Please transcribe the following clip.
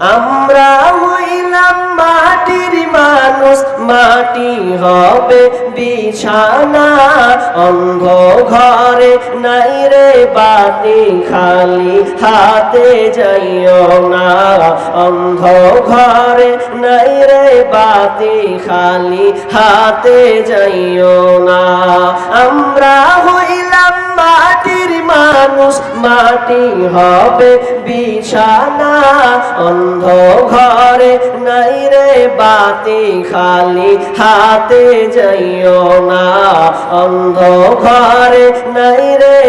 আমরা হইলাম মাটির মানুষ, মাটি হবে বিছানা। অন্ধ ঘরে নাই রে বাতি, খালি হাতে যাইও না। অন্ধ ঘরে নাই রে বাতি, খালি হাতে যাইও না। আমরা হইলাম মাটির মানুষ, মাটি হবে বিছানা। অন্ধ ঘরে নাই রে বাতি খালি হাতে যাইও না। অন্ধ ঘরে নাই